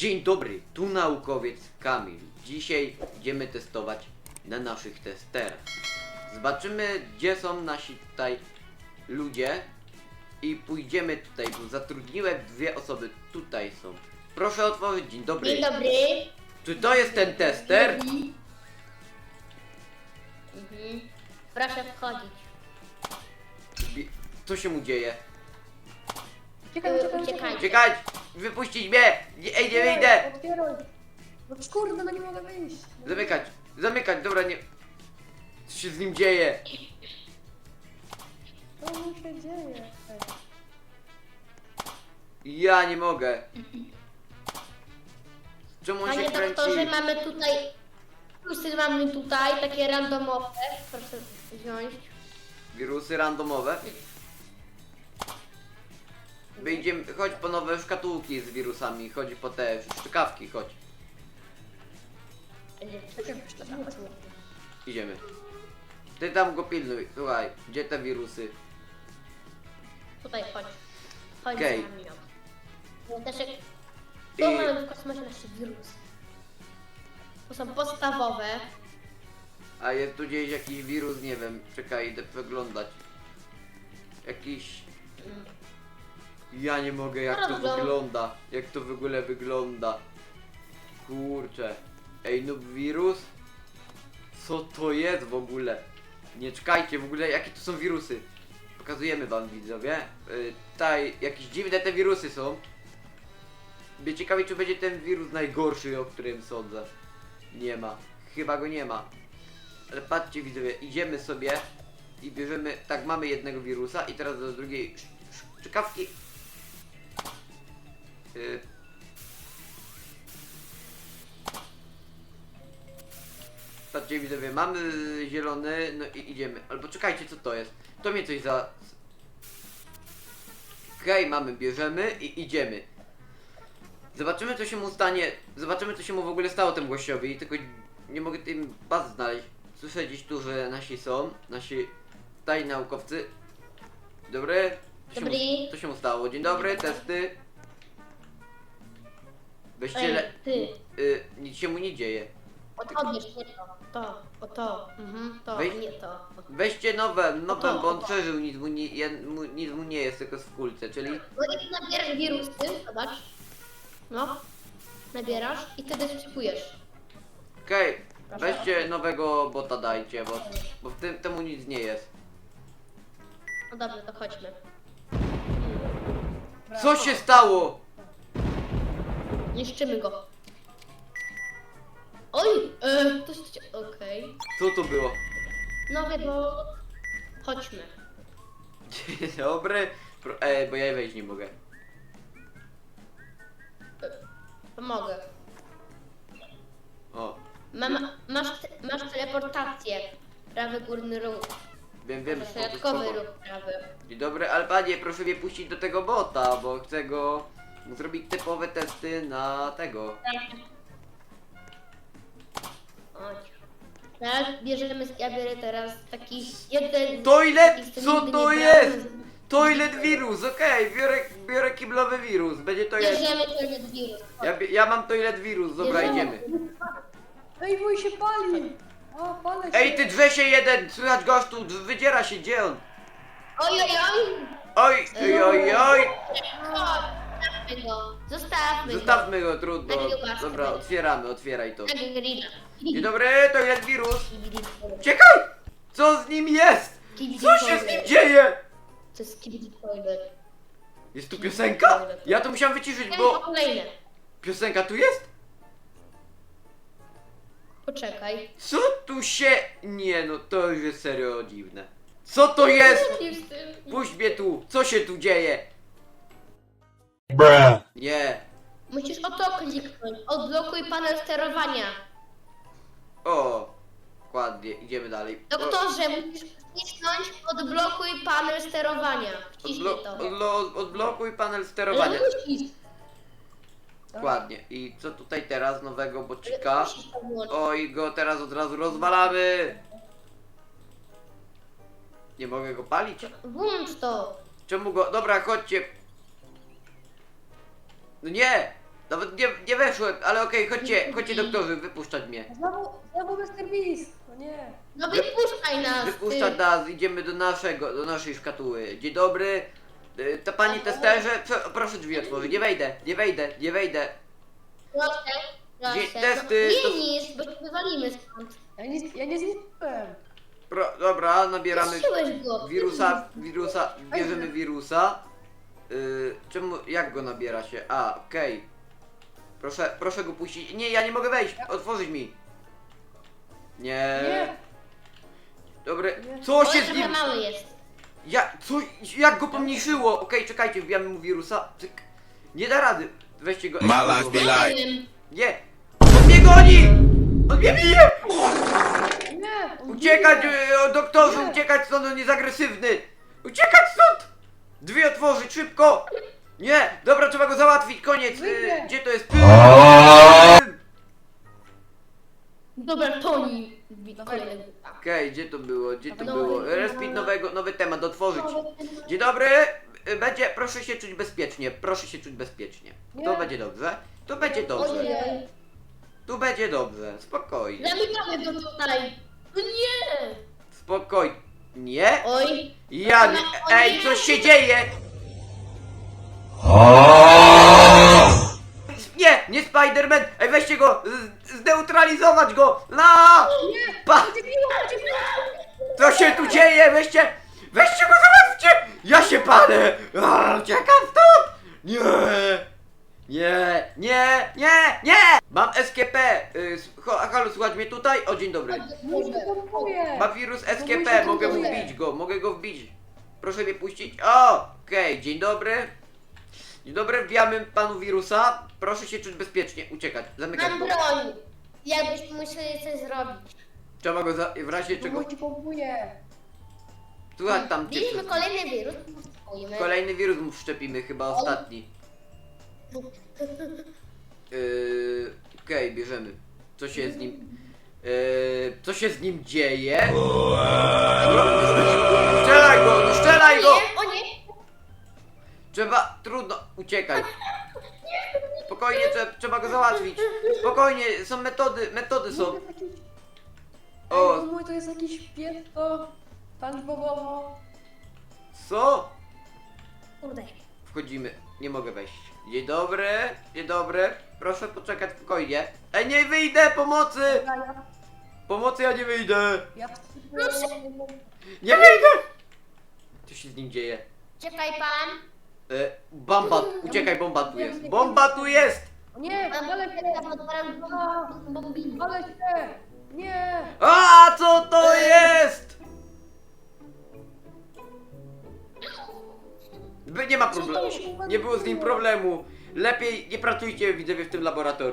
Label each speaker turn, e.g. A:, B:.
A: Dzień dobry, tu naukowiec Kamil. Dzisiaj idziemy testować na naszych testerach. Zobaczymy, gdzie są nasi tutaj ludzie i pójdziemy tutaj, bo zatrudniłem dwie osoby. Tutaj są. Proszę otworzyć, dzień dobry.
B: Dzień dobry.
A: Czy to jest ten tester?
B: Mhm. Proszę wchodzić.
A: Bi- Co się mu dzieje?
B: Uciekaj.
C: czekaj.
A: Wypuścić mnie! Nie, ej, nie wyjdę!
C: Otwieraj. No kurde, no nie mogę wyjść.
A: Zamykać, zamykać, dobra, nie... Co się z nim dzieje?
C: Co mu się dzieje?
A: Ja nie mogę. Czemu on się
B: Panie
A: kręci?
B: doktorze, mamy tutaj... Plusy mamy tutaj, takie randomowe. Proszę wziąć.
A: Wirusy randomowe. Wyjdziemy, chodź po nowe szkatułki z wirusami, chodź po te szczykawki, chodź. Idziemy. Ty tam go pilnuj, słuchaj, gdzie te wirusy?
B: Tutaj chodź. Chodź
A: Okej.
B: za.
A: I-
B: To mamy w kosmosie nasze wirusy. To są podstawowe.
A: A jest tu gdzieś jakiś wirus, nie wiem, czekaj, idę przeglądać. Jakiś... Ja nie mogę, jak to
B: Bardzo.
A: wygląda. Jak to w ogóle wygląda. Kurczę. Ej, no wirus? Co to jest w ogóle? Nie czekajcie, w ogóle jakie to są wirusy. Pokazujemy wam widzowie. Yy, tutaj jakieś dziwne te wirusy są. Mnie ciekawi, czy będzie ten wirus najgorszy, o którym sądzę. Nie ma. Chyba go nie ma. Ale patrzcie widzowie, idziemy sobie i bierzemy, tak mamy jednego wirusa i teraz do drugiej sz- sz- szczykawki. Yy. Patrzcie widzowie, mamy zielony, no i idziemy. Albo czekajcie, co to jest? To mnie coś za... Okej, mamy, bierzemy i idziemy. Zobaczymy co się mu stanie, zobaczymy co się mu w ogóle stało temu gościowi, tylko nie mogę tym baz znaleźć. Słyszę gdzieś tu, że nasi są, nasi tajni naukowcy. Dobry? Co się, mu,
B: Dobry.
A: co się mu stało? Dzień dobry, testy. Weźcie le...
B: Ej, ty.
A: Y, nic się mu nie dzieje.
B: Odchodzisz, nie to. To, o to. Mhm, to,
A: Weź-
B: nie to.
A: Weźcie nowe, nowe,
B: to-
A: bo on przeżył, nic mu nie, mu, nic mu nie jest, tylko jest w kulce, czyli...
B: No i nabierasz wirusy, zobacz. No. Nabierasz i wtedy wczypujesz.
A: Okej, weźcie nowego bota dajcie, bo, bo w tym temu nic nie jest.
B: No dobrze, to chodźmy.
A: Co się stało?
B: Niszczymy go. Oj! E, to się... Okej.
A: Co to było?
B: No bo... Chodźmy.
A: Dzień dobry. Pro, ej, bo ja wejść nie mogę.
B: Pomogę.
A: O,
B: Mam, masz, te, masz teleportację. Prawy górny róg.
A: wiem, wiem.
B: Środkowy
A: spoko.
B: róg prawy.
A: Dzień dobry, ale panie, proszę mnie puścić do tego bota, bo chcę go zrobić typowe testy na tego.
B: Chodź. Teraz bierzemy, ja biorę teraz taki jeden...
A: Toilet?
B: taki
A: Co
B: nigdy
A: to
B: nie
A: jest? Toilet wirus, okej, biorę, biorę kiblowy wirus, będzie toilet.
B: Bierzemy toilet wirus.
A: Ja, bie- ja mam toilet wirus, dobra,
B: Bierzemy.
A: idziemy.
C: Ej, mój się pali. O, palę się.
A: Ej, ty drze się jeden, słychać gościu, drz- wydziera się, gdzie on?
B: Oj, oj, oj!
A: Oj, oj, oj, oj.
B: Zostawmy go. Zostawmy
A: Zostawmy go, trudno.
B: Kiełbaskę
A: Dobra, otwieramy, otwieraj to.
B: go. Grilla.
A: Dzień dobry, toilet wirus. Czekaj! Co z nim jest? Co się z nim dzieje?
B: To jest kibidi toilet.
A: Jest tu piosenka? Ja to musiałem wyciszyć,
B: Bo...
A: bo
B: Kolejne.
A: piosenka tu jest?
B: Poczekaj.
A: Co tu się... Nie no, to już jest serio dziwne. Co to jest? Puść mnie tu, co się tu dzieje?
D: Bruh.
A: Nie.
B: Musisz o to kliknąć. Odblokuj panel sterowania.
A: O, ładnie, idziemy dalej. O,
B: Doktorze, musisz wcisnąć odblokuj panel sterowania. Wciśnij
A: odblo-
B: to.
A: odblo- odblokuj panel
B: Ale
A: sterowania.
B: musisz.
A: Ładnie. I co tutaj teraz nowego bocika?
B: Musisz to włączyć.
A: Oj, go teraz od razu rozwalamy. Nie mogę go palić.
B: Włącz to.
A: Czemu go... Dobra, chodźcie. No nie! Nawet nie, nie weszłem, ale okej, chodźcie, chodźcie doktorzy, wypuszczać mnie.
C: Znowu, znowu Mr. Beast. No nie.
B: No wypuszczaj nas,
A: Wypuszczać
B: ty.
A: nas, idziemy do naszego, do naszej szkatuły. Dzień dobry. Y, To pani testerze, Prze- proszę drzwi otworzyć. Nie wejdę, nie wejdę, nie wejdę.
B: Proszę, proszę.
A: Gdzie testy?
B: No,
A: To-
B: nie niż, bo cię wywalimy stąd.
C: Ja nie, ja nie zniszczyłem.
A: Pro, dobra, nabieramy
B: Zniszczyłeś go.
A: wirusa, wirusa, bierzemy wirusa. Y, czemu, jak go nabiera się? A, okej. Proszę, proszę go puścić. Nie, ja nie mogę wejść, otworzyć mi. Nie.
C: Nie.
A: Dobry,
C: Nie.
A: co się z
B: trochę
A: nim...
B: mały jest.
A: Ja, co, jak go pomniejszyło? Okej, czekajcie, wbijamy mu wirusa. Cyk. Nie da rady. Weźcie go.
D: My life be
B: nie!
A: On mnie goni! On mnie bije!
C: Nie. on
A: Uciekać,
C: bije.
A: e, o doktorze,
C: Nie.
A: uciekać stąd, on jest agresywny! Uciekać stąd! Drzwi otworzyć, szybko! Nie! Dobra, trzeba go załatwić, koniec! E,
C: Wyjdę.
A: gdzie to jest?
B: Dobra, Toni.
A: Okej, gdzie to było? Gdzie to było? Respit nowego, nowy temat, otworzyć. Dzień dobry! E, Będzie, proszę się czuć bezpiecznie, proszę się czuć bezpiecznie. To
C: Nie.
A: będzie dobrze. To będzie dobrze.
B: Ojej.
A: Tu będzie dobrze. Spokojnie.
B: Zamykamy go tutaj. No nie.
A: Spokojnie.
B: Oj.
A: Ja nie... Ej, coś się dzieje! Nie, nie Spider-Man! Ej, weźcie go! z- Zneutralizować go! Na! Pa! Co się tu dzieje? Weźcie! Weźcie go, zobaczcie! Ja się palę! A, Uciekam stąd! Nie! Nie, nie, nie, nie! Mam SKP! Y, s- ho- Halo, słuchaj mnie tutaj? O, dzień dobry.
C: Pompuje.
A: Ma wirus SKP, mogę mu wbić go, mogę go wbić. Proszę mnie puścić. O, okej, dzień dobry. Dzień dobry, wbijamy panu wirusa. Proszę się czuć bezpiecznie, uciekać, zamykać
B: Mam
A: go.
B: broń. Jakbyśmy musieli coś zrobić.
A: Trzeba go za, w razie czego...
C: Mój się pompuje.
A: Słuchaj tam,
B: Mieliśmy
A: dziewczyny.
B: kolejny wirus. Spokojmy.
A: Kolejny wirus mu wszczepimy, chyba ostatni. Yy, okej, bierzemy. Co się z nim... Yy, co się z nim dzieje? Strzelaj go, no strzelaj go!
B: Nie, o nie.
A: Trzeba, trudno, uciekaj. Spokojnie, trzeba, trzeba go załatwić. Spokojnie, są metody, metody są.
C: Mój to jest jakiś...
A: O.
C: Mój to jest jakiś pies, to... Spongebobowo.
A: Co?
B: Kurde.
A: Wchodzimy, nie mogę wejść. Dzień dobry, dzień dobry. Proszę poczekać spokojnie. Ej, nie wyjdę, pomocy!
C: Ja,
A: Pomocy, ja nie wyjdę.
C: ja
A: Nie wyjdę! Co się z nim dzieje?
B: Czekaj pan.
A: E, bomba, uciekaj, bomba tu jest. Bomba tu jest!
C: Nie,
B: Mam
C: ale się, ale się. Nie.
A: A co to jest? By- Nie ma problemu. Nie było z nim problemu. Lepiej nie pracujcie, widzę w tym laboratorium.